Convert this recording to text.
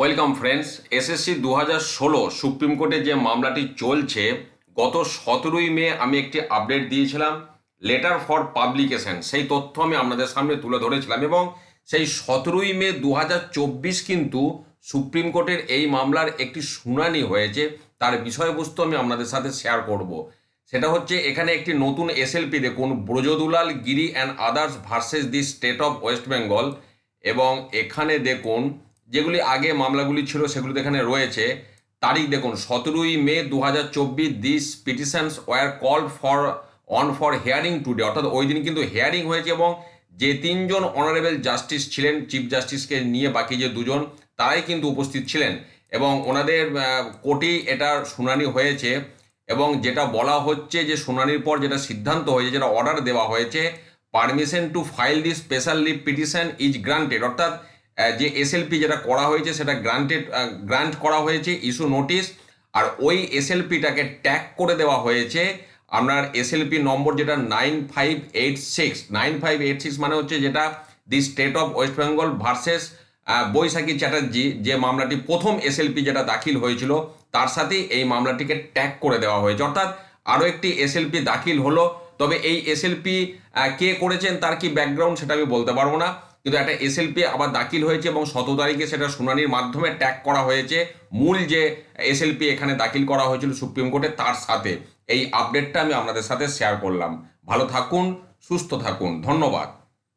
Welcome friends SSC দু ষোলো supreme কোর্টে যে মামলাটি চলছে, গত সতেরোই মে আমি একটি আপডেট দিয়েছিলাম লেটার ফর পাবলিকেশন সেই তথ্য আমি আপনাদের সামনে তুলে ধরেছিলাম এবং সেই সতেরোই মে দু হাজার চব্বিশ কিন্তু সুপ্রিম কোর্টের এই মামলার একটি শুনানি হয়েছে, তার বিষয়বস্তু আমি আপনাদের সাথে শেয়ার করব। সেটা হচ্ছে এখানে একটি নতুন এসএলপি দেখুন, Brajadulal Giri and others versus the state of West Bengal এবং এখানে দেখুন যেগুলি আগে মামলাগুলি ছিল সেগুলি এখানে রয়েছে। তারিখ দেখুন, সতেরোই মে দু হাজার চব্বিশ this petitions were call for on for hearing today অর্থাৎ ওই দিন কিন্তু হিয়ারিং হয়েছে এবং যে তিনজন অনারেবল জাস্টিস ছিলেন চিফ জাস্টিসকে নিয়ে বাকি যে দুজন, তারাই কিন্তু উপস্থিত ছিলেন। এবং ওনাদের কোর্টেই এটার শুনানি হয়েছে এবং যেটা বলা হচ্ছে যে শুনানির পর যেটা সিদ্ধান্ত হয়েছে, যেটা অর্ডার দেওয়া হয়েছে permission to file the special leave petition is granted অর্থাৎ যে এসএলপি যেটা করা হয়েছে, সেটা গ্রান্টেড গ্রান্ট করা হয়েছে ইস্যু নোটিশ আর ওই এসএলপিটাকে ট্যাগ করে দেওয়া হয়েছে। আপনার এসএলপি নম্বর যেটা nine five eight six nine five eight six মানে হচ্ছে যেটা the state of West Bengal versus Baishakhi Chatterjee যে মামলাটি প্রথম এসএলপি যেটা দাখিল হয়েছিল, তার সাথেই এই মামলাটিকে ট্যাগ করে দেওয়া হয়েছে। অর্থাৎ আরও একটি এসএলপি দাখিল হলো, তবে এই এসএলপি কে করেছেন, তার কি ব্যাকগ্রাউন্ড সেটা আমি বলতে পারব না। কিন্তু একটা এসএলপি আবার দাখিল হয়েছে এবং শত তারিখে সেটা শুনানির মাধ্যমে ট্যাগ করা হয়েছে। মূল যে এসএলপি এখানে দাখিল করা হয়েছিল সুপ্রিম কোর্টে, তার সাথে। এই আপডেটটা আমি আপনাদের সাথে শেয়ার করলাম। ভালো থাকুন, সুস্থ থাকুন। ধন্যবাদ।